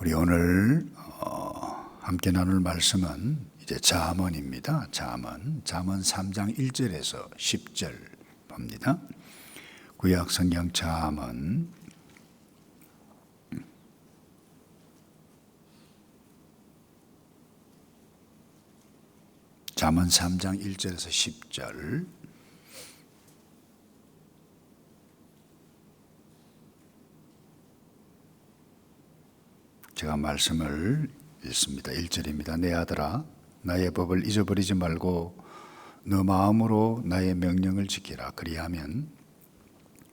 우리 오늘 어, 함께 나눌 말씀은 이제 잠언입니다. 잠언. 잠언 3장 1절에서 10절 봅니다. 구약 성경 잠언 잠언 3장 1절에서 10절 제가 말씀을 읽습니다. 1절입니다. 내 아들아 나의 법을 잊어버리지 말고 너 마음으로 나의 명령을 지키라. 그리하면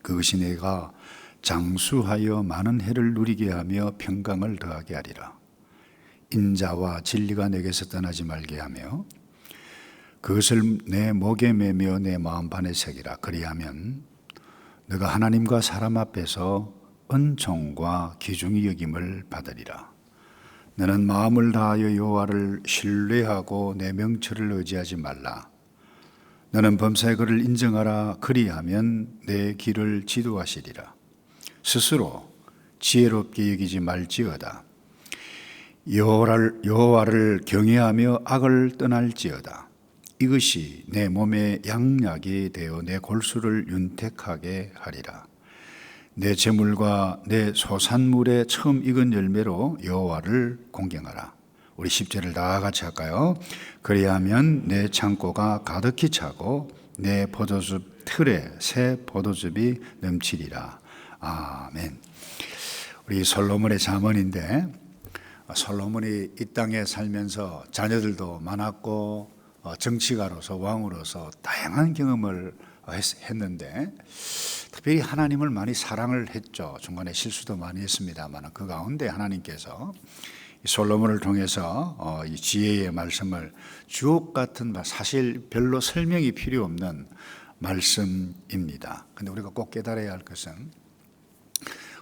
그것이 내가 장수하여 많은 해를 누리게 하며 평강을 더하게 하리라. 인자와 진리가 내게서 떠나지 말게 하며 그것을 내 목에 매며 내 마음판에 새기라. 그리하면 너가 하나님과 사람 앞에서 은총과 기중이 여김을 받으리라. 너는 마음을 다하여 여호와를 신뢰하고 내 명철을 의지하지 말라. 너는 범사의 그를 인정하라. 그리하면 내 길을 지도하시리라. 스스로 지혜롭게 여기지 말지어다. 여호와를, 여호와를 경외하며 악을 떠날지어다. 이것이 내 몸의 양약이 되어 내 골수를 윤택하게 하리라. 내 재물과 내 소산물의 처음 익은 열매로 여호와를 공경하라. 우리 10절을 다 같이 할까요? 그리하면 내 창고가 가득히 차고 내 포도즙 틀에 새 포도즙이 넘치리라. 아멘. 우리 솔로몬의 자문인데 솔로몬이 이 땅에 살면서 자녀들도 많았고 어, 정치가로서 왕으로서 다양한 경험을 했는데 특별히 하나님을 많이 사랑을 했죠. 중간에 실수도 많이 했습니다만 그 가운데 하나님께서 솔로몬을 통해서 어, 이 지혜의 말씀을 주옥 같은 사실 별로 설명이 필요 없는 말씀입니다. 근데 우리가 꼭 깨달아야 할 것은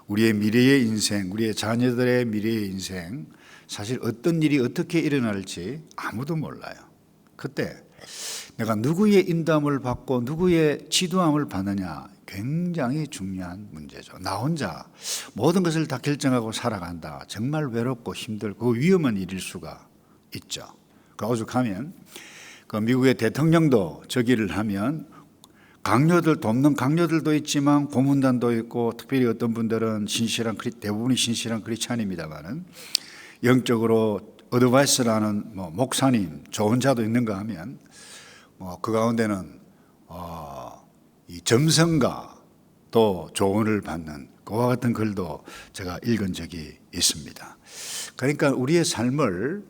우리의 미래의 인생, 우리의 자녀들의 미래의 인생, 사실 어떤 일이 어떻게 일어날지 아무도 몰라요. 그때 내가 누구의 인담을 받고 누구의 지도함을 받느냐 굉장히 중요한 문제죠. 나 혼자 모든 것을 다 결정하고 살아간다. 정말 외롭고 힘들고 그 위험한 일일 수가 있죠. 그 오죽하면 그 미국의 대통령도 저기를 하면 강요들 돕는 강요들도 있지만 고문단도 있고 특별히 어떤 분들은 신실한 대부분이 신실한 크리스찬입니다만은 영적으로 어드바이스라는 뭐 목사님 좋은 자도 있는가 하면 뭐 그 가운데는 어, 이 점성가 또 조언을 받는 그와 같은 글도 제가 읽은 적이 있습니다. 그러니까 우리의 삶을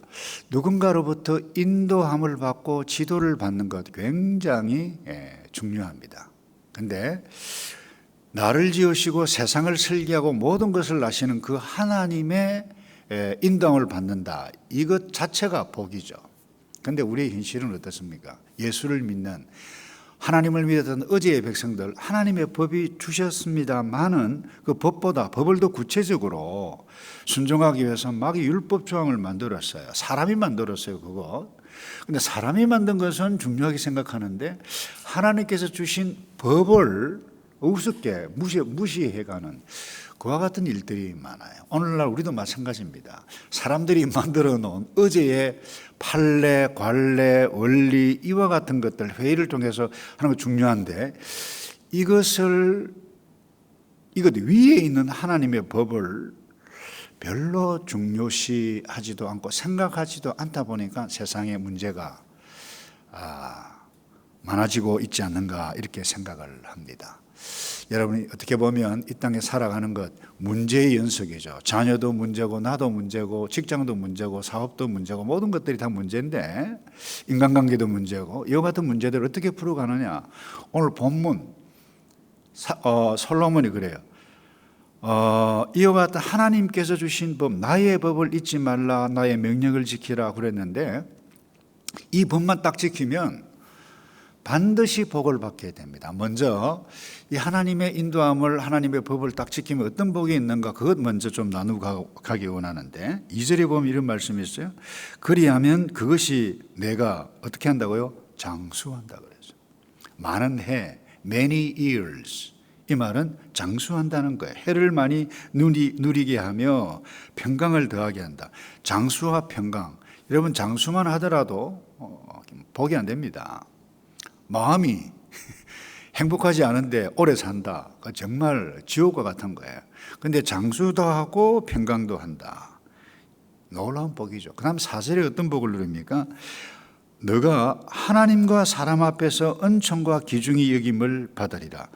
누군가로부터 인도함을 받고 지도를 받는 것 굉장히 예, 중요합니다. 근데 나를 지으시고 세상을 설계하고 모든 것을 아시는 그 하나님의 예, 인도함을 받는다. 이것 자체가 복이죠. 근데 우리의 현실은 어떻습니까? 예수를 믿는 하나님을 믿었던 어제의 백성들 하나님의 법이 주셨습니다만은 그 법보다 법을 더 구체적으로 순종하기 위해서 막 율법 조항을 만들었어요. 사람이 만들었어요, 그거. 근데 사람이 만든 것은 중요하게 생각하는데 하나님께서 주신 법을 우습게 무시, 무시해가는 그와 같은 일들이 많아요. 오늘날 우리도 마찬가지입니다. 사람들이 만들어 놓은 어제의 판례, 관례, 원리 이와 같은 것들 회의를 통해서 하는 거 중요한데 이것을 이것 위에 있는 하나님의 법을 별로 중요시하지도 않고 생각하지도 않다 보니까 세상의 문제가 아, 많아지고 있지 않는가 이렇게 생각을 합니다. 여러분이 어떻게 보면 이 땅에 살아가는 것 문제의 연속이죠. 자녀도 문제고 나도 문제고 직장도 문제고 사업도 문제고 모든 것들이 다 문제인데 인간관계도 문제고 이와 같은 문제들을 어떻게 풀어가느냐. 오늘 본문 사, 어, 솔로몬이 그래요. 어, 이와 같은 하나님께서 주신 법 나의 법을 잊지 말라 나의 명령을 지키라 그랬는데 이 법만 딱 지키면 반드시 복을 받게 됩니다. 먼저 이 하나님의 인도함을 하나님의 법을 딱 지키면 어떤 복이 있는가 그것 먼저 좀 나누고 가기 원하는데 2절에 보면 이런 말씀이 있어요. 그리하면 그것이 내가 어떻게 한다고요? 장수한다 그래서 많은 해, many years 이 말은 장수한다는 거예요. 해를 많이 누리, 누리게 하며 평강을 더하게 한다. 장수와 평강. 여러분 장수만 하더라도 어, 복이 안 됩니다. 마음이 행복하지 않은데 오래 산다. 그 정말 지옥과 같은 거예요. 근데 장수도 하고 평강도 한다. 놀라운 복이죠. 그 다음 사절에 어떤 복을 누립니까? 너가 하나님과 사람 앞에서 은총과 기중이 여김을 받으리라.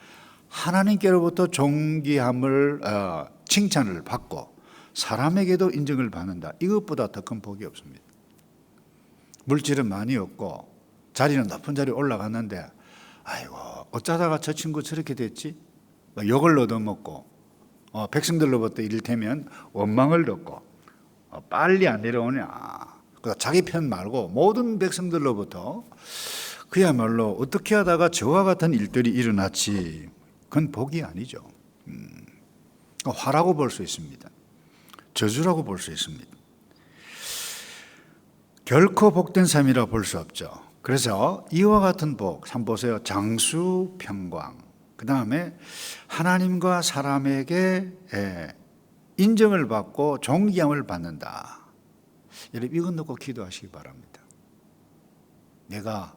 하나님께로부터 존귀함을 어, 칭찬을 받고 사람에게도 인정을 받는다. 이것보다 더 큰 복이 없습니다. 물질은 많이 없고 자리는 높은 자리에 올라갔는데 아이고 어쩌다가 저 친구 저렇게 됐지? 뭐 욕을 얻어먹고 어, 백성들로부터 이를테면 원망을 듣고 어, 빨리 안 내려오냐. 그러니까 자기 편 말고 모든 백성들로부터 그야말로 어떻게 하다가 저와 같은 일들이 일어났지. 그건 복이 아니죠. 음, 화라고 볼 수 있습니다. 저주라고 볼 수 있습니다. 결코 복된 삶이라 볼 수 없죠. 그래서 이와 같은 복, 한 보세요. 장수 평광. 그 다음에 하나님과 사람에게 예, 인정을 받고 존귀함을 받는다. 여러분 이건 놓고 기도하시기 바랍니다. 내가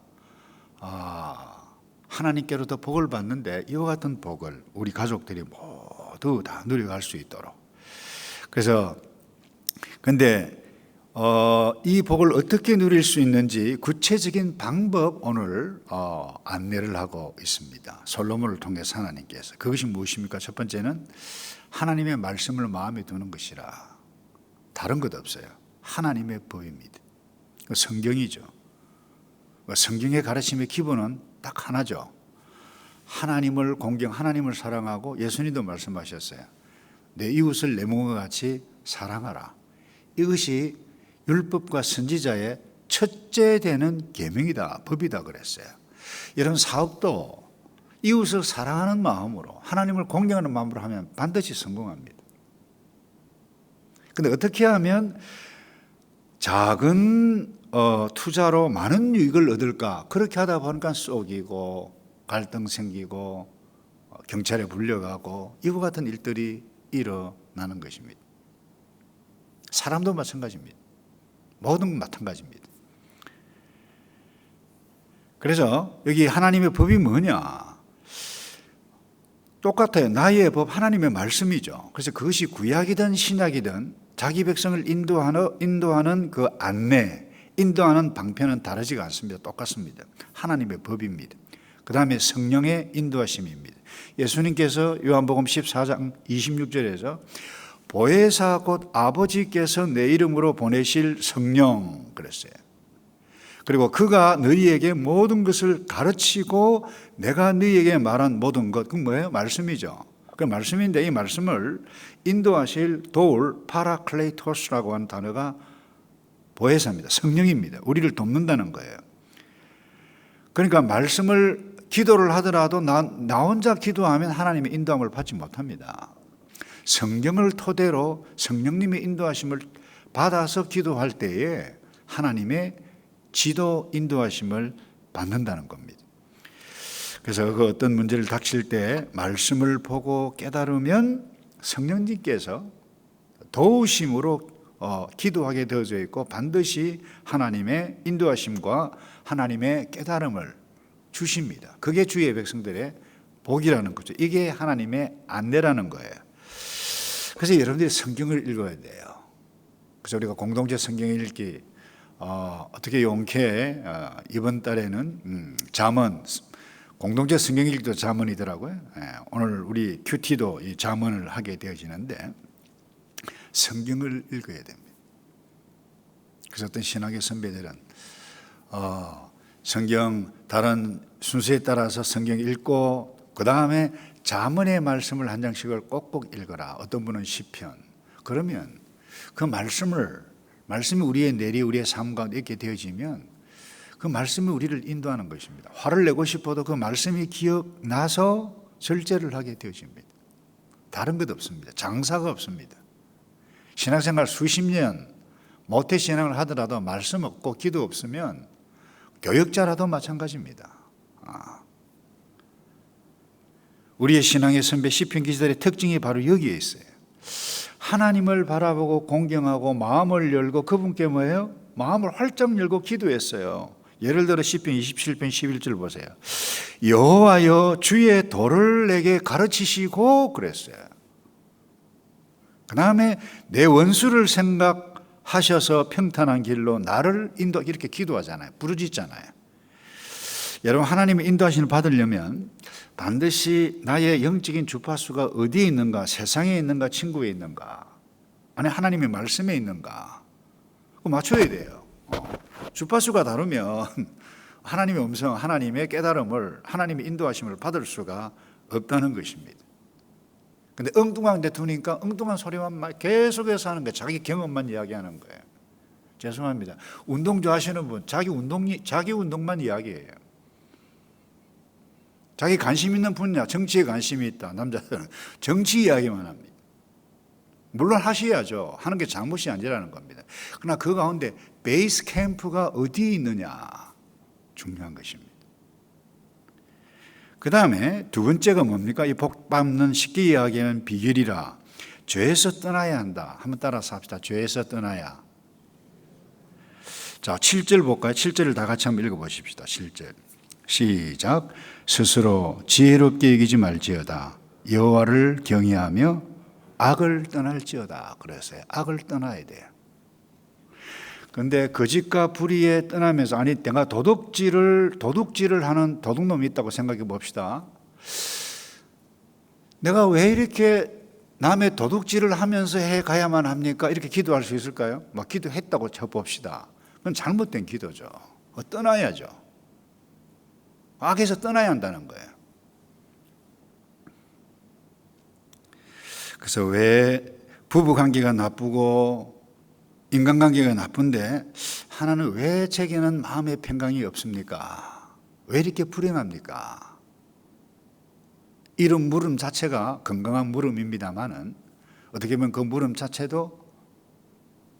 아, 하나님께로부터 복을 받는데 이와 같은 복을 우리 가족들이 모두 다 누려갈 수 있도록. 그래서 근데 어, 이 복을 어떻게 누릴 수 있는지 구체적인 방법 오늘 어, 안내를 하고 있습니다. 솔로몬을 통해서 하나님께서 그것이 무엇입니까? 첫 번째는 하나님의 말씀을 마음에 두는 것이라 다른 것 없어요. 하나님의 법입니다. 그 성경이죠. 그 성경의 가르침의 기본은 딱 하나죠. 하나님을 공경, 하나님을 사랑하고 예수님도 말씀하셨어요. 내 이웃을 내 몸과 같이 사랑하라. 이것이 율법과 선지자의 첫째 되는 계명이다, 법이다 그랬어요. 이런 사업도 이웃을 사랑하는 마음으로 하나님을 공경하는 마음으로 하면 반드시 성공합니다. 근데 어떻게 하면 작은 어, 투자로 많은 유익을 얻을까? 그렇게 하다 보니까 쏘기고 갈등 생기고 어, 경찰에 불려가고 이와 같은 일들이 일어나는 것입니다. 사람도 마찬가지입니다. 모든 건 마찬가지입니다. 그래서 여기 하나님의 법이 뭐냐? 똑같아요. 나의 법 하나님의 말씀이죠. 그래서 그것이 구약이든 신약이든 자기 백성을 인도하는 인도하는 그 안내, 인도하는 방편은 다르지가 않습니다. 똑같습니다. 하나님의 법입니다. 그 다음에 성령의 인도하심입니다. 예수님께서 요한복음 14장 26절에서 보혜사 곧 아버지께서 내 이름으로 보내실 성령 그랬어요. 그리고 그가 너희에게 모든 것을 가르치고 내가 너희에게 말한 모든 것, 그 뭐예요? 말씀이죠. 그 말씀인데 이 말씀을 인도하실 도울 파라클레이토스라고 하는 단어가 보혜사입니다. 성령입니다. 우리를 돕는다는 거예요. 그러니까 말씀을 기도를 하더라도 나, 나 혼자 기도하면 하나님의 인도함을 받지 못합니다. 성경을 토대로 성령님의 인도하심을 받아서 기도할 때에 하나님의 지도 인도하심을 받는다는 겁니다. 그래서 그 어떤 문제를 닥칠 때 말씀을 보고 깨달으면 성령님께서 도우심으로 어, 기도하게 되어져 있고 반드시 하나님의 인도하심과 하나님의 깨달음을 주십니다. 그게 주의 백성들의 복이라는 거죠. 이게 하나님의 안내라는 거예요. 그래서 여러분들이 성경을 읽어야 돼요. 그래서 우리가 공동체 성경 읽기 어, 떻게 용케 어, 이번 달에는 음, 잠언 공동체 성경 읽기도 잠언이더라고요. 예, 오늘 우리 큐티도 이 잠언을 하게 되어지는데 성경을 읽어야 됩니다. 그래서 어떤 신학의 선배들은 어, 성경 다른 순서에 따라서 성경 읽고 그 다음에 자문의 말씀을 한 장씩을 꼭꼭 읽어라. 어떤 분은 시편. 그러면 그 말씀을 말씀이 우리의 내리 우리의 삶 가운데 있게 되어지면 그 말씀이 우리를 인도하는 것입니다. 화를 내고 싶어도 그 말씀이 기억나서 절제를 하게 되어집니다. 다른 것 없습니다. 장사가 없습니다. 신앙생활 수십 년 모태 신앙을 하더라도 말씀 없고 기도 없으면 교역자라도 마찬가지입니다. 아. 우리의 신앙의 선배 시편 기자들의 특징이 바로 여기에 있어요. 하나님을 바라보고 공경하고 마음을 열고 그분께 뭐예요? 마음을 활짝 열고 기도했어요. 예를 들어 시편 27편 11절 보세요. 여호와여 주의 도를 내게 가르치시고 그랬어요. 그다음에 내 원수를 생각하셔서 평탄한 길로 나를 인도 이렇게 기도하잖아요. 부르짖잖아요. 여러분 하나님의 인도하심을 받으려면 반드시 나의 영적인 주파수가 어디에 있는가? 세상에 있는가? 친구에 있는가? 아니 하나님의 말씀에 있는가? 그거 맞춰야 돼요. 어. 주파수가 다르면 하나님의 음성, 하나님의 깨달음을 하나님의 인도하심을 받을 수가 없다는 것입니다. 근데 엉뚱한 데 두니까 엉뚱한 소리만 막 계속해서 하는 거예요. 자기 경험만 이야기하는 거예요. 죄송합니다. 운동 좋아하시는 분, 자기 운동, 자기 운동만 이야기해요. 자기 관심 있는 분야, 정치에 관심이 있다. 남자들은 정치 이야기만 합니다. 물론 하셔야죠. 하는 게 잘못이 아니라는 겁니다. 그러나 그 가운데 베이스 캠프가 어디에 있느냐 중요한 것입니다. 그 다음에 두 번째가 뭡니까? 이복 밟는 쉽게 이야기하는 비결이라 죄에서 떠나야 한다. 한번 따라서 합시다. 죄에서 떠나야. 자, 7절 볼까요? 7절을 다 같이 한번 읽어보십시다. 7절. 시작. 스스로 지혜롭게 여기지 말지어다. 여호와를 경외하며 악을 떠날지어다. 그랬어요. 악을 떠나야 돼요. 근데 거짓과 불의에 떠나면서 아니 내가 도둑질을 도둑질을 하는 도둑놈이 있다고 생각해 봅시다. 내가 왜 이렇게 남의 도둑질을 하면서 해 가야만 합니까? 이렇게 기도할 수 있을까요? 막 기도했다고 쳐 봅시다. 그건 잘못된 기도죠. 떠나야죠. 악에서 떠나야 한다는 거예요. 그래서 왜 부부 관계가 나쁘고 인간 관계가 나쁜데 하나는 왜 제게는 마음의 평강이 없습니까? 왜 이렇게 불행합니까? 이런 물음 자체가 건강한 물음입니다만은 어떻게 보면 그 물음 자체도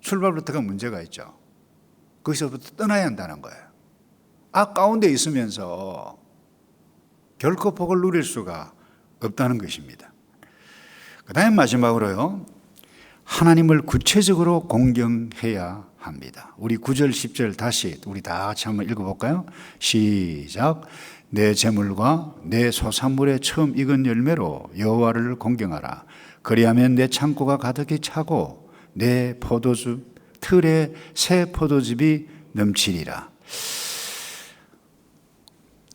출발부터가 문제가 있죠. 거기서부터 떠나야 한다는 거예요. 악 가운데 있으면서 결코 복을 누릴 수가 없다는 것입니다. 그 다음에 마지막으로요. 하나님을 구체적으로 공경해야 합니다. 우리 9절, 10절 다시 우리 다 같이 한번 읽어볼까요? 시작. 내 재물과 내 소산물의 처음 익은 열매로 여호와를 공경하라. 그리하면 내 창고가 가득히 차고 내 포도주 틀에 새 포도즙이 넘치리라.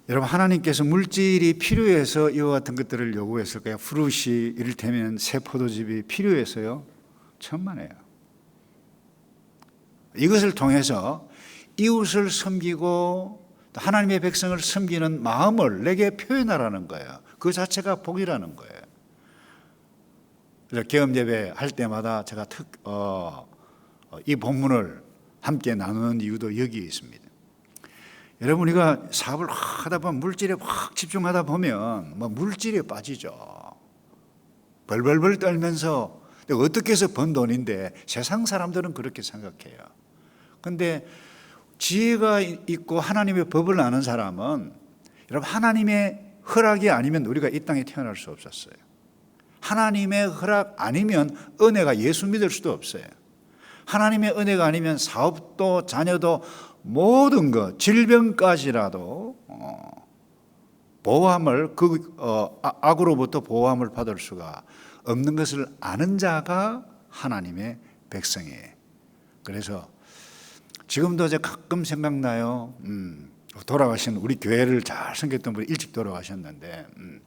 여러분 하나님께서 물질이 필요해서 이와 같은 것들을 요구했을까요? 프루시 이를테면 새 포도즙이 필요해서요. 천만에요. 이것을 통해서 이웃을 섬기고 하나님의 백성을 섬기는 마음을 내게 표현하라는 거예요. 그 자체가 복이라는 거예요. 그래서 개업 예배 할 때마다 제가 특, 어, 이 본문을 함께 나누는 이유도 여기에 있습니다. 여러분 우리가 사업을 하다 보면 물질에 확 집중하다 보면 뭐 물질에 빠지죠. 벌벌벌 떨면서 어떻게 해서 번 돈인데 세상 사람들은 그렇게 생각해요. 근데 지혜가 있고 하나님의 법을 아는 사람은 여러분 하나님의 허락이 아니면 우리가 이 땅에 태어날 수 없었어요. 하나님의 허락 아니면 은혜가 예수 믿을 수도 없어요. 하나님의 은혜가 아니면 사업도 자녀도 모든 것 질병까지라도 어, 보호함을 그 어, 아, 악으로부터 보호함을 받을 수가 없는 것을 아는 자가 하나님의 백성이에요. 그래서 지금도 이제 가끔 생각나요. 음, 돌아가신 우리 교회를 잘 섬겼던 분이 일찍 돌아가셨는데 음,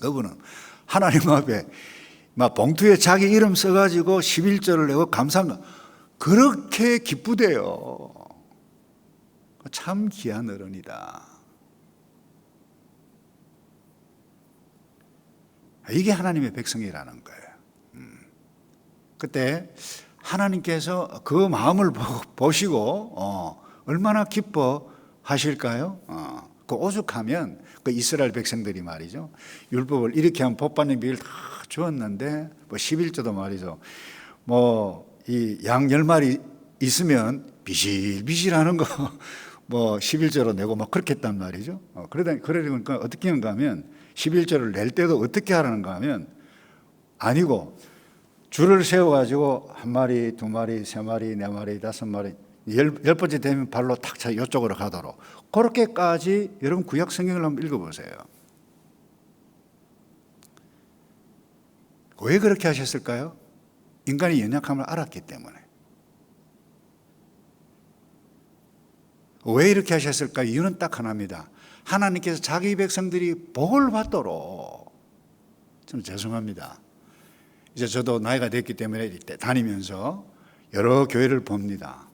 그분은 하나님 앞에 막 봉투에 자기 이름 써가지고 11절을 내고 감사한 그렇게 기쁘대요. 참 귀한 어른이다. 이게 하나님의 백성이라는 거예요. 음. 그때 하나님께서 그 마음을 보시고 어, 얼마나 기뻐하실까요? 어, 그 오죽하면 그 이스라엘 백성들이 말이죠. 율법을 이렇게 한 법받는 비를 다 주었는데 뭐 11조도 말이죠. 뭐 이 양 열 마리 있으면 비실비실하는 거 뭐 11조로 내고 막 그렇게 했단 말이죠. 어, 그러다 그러니까 어떻게 한가 하면 11조를 낼 때도 어떻게 하라는가 하면 아니고 줄을 세워 가지고 한 마리, 두 마리, 세 마리, 네 마리, 다섯 마리 열, 열 번째 되면 발로 탁차 이쪽으로 가도록 그렇게까지 여러분 구약 성경을 한번 읽어보세요. 왜 그렇게 하셨을까요? 인간의 연약함을 알았기 때문에. 왜 이렇게 하셨을까? 이유는 딱 하나입니다. 하나님께서 자기 백성들이 복을 받도록 좀 죄송합니다. 이제 저도 나이가 됐기 때문에 다니면서 여러 교회를 봅니다.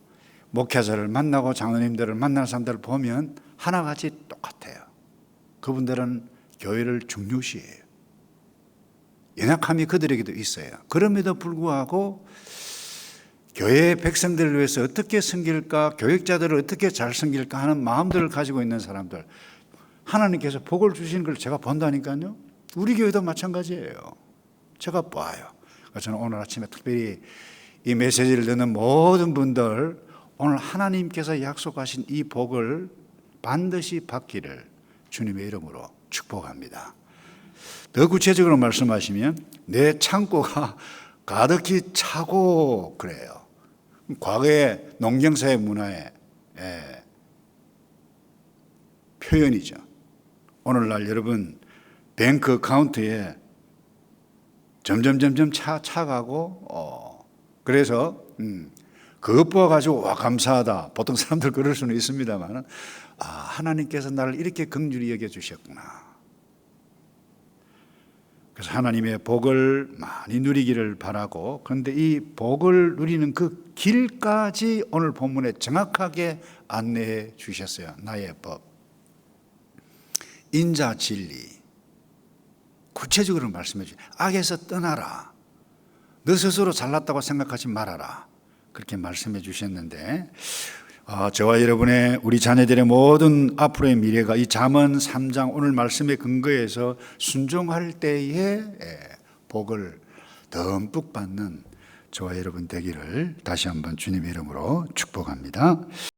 목회자를 만나고 장로님들을 만나는 사람들을 보면 하나같이 똑같아요. 그분들은 교회를 중요시해요. 연약함이 그들에게도 있어요. 그럼에도 불구하고 교회 백성들을 위해서 어떻게 섬길까, 교육자들을 어떻게 잘 섬길까 하는 마음들을 가지고 있는 사람들, 하나님께서 복을 주시는 걸 제가 본다니까요. 우리 교회도 마찬가지예요. 제가 봐요. 그래서 저는 오늘 아침에 특별히 이 메시지를 듣는 모든 분들 오늘 하나님께서 약속하신 이 복을 반드시 받기를 주님의 이름으로 축복합니다. 더 구체적으로 말씀하시면 내 창고가 가득히 차고 그래요. 과거의 농경사의 문화의 예, 표현이죠. 오늘날 여러분 뱅크 카운트에 점점 점점 차 차가고 어, 그래서 음, 그것 보아 가지고 와 감사하다. 보통 사람들 그럴 수는 있습니다만은 아 하나님께서 나를 이렇게 긍휼히 여겨 주셨구나. 그래서 하나님의 복을 많이 누리기를 바라고 그런데 이 복을 누리는 그 길까지 오늘 본문에 정확하게 안내해 주셨어요. 나의 법. 인자 진리. 구체적으로 말씀해 주세요. 악에서 떠나라. 너 스스로 잘났다고 생각하지 말아라. 그렇게 말씀해 주셨는데 어, 저와 여러분의 우리 자녀들의 모든 앞으로의 미래가 이 잠언 3장 오늘 말씀의 근거에서 순종할 때에 예, 복을 듬뿍 받는 저와 여러분 되기를 다시 한번 주님의 이름으로 축복합니다.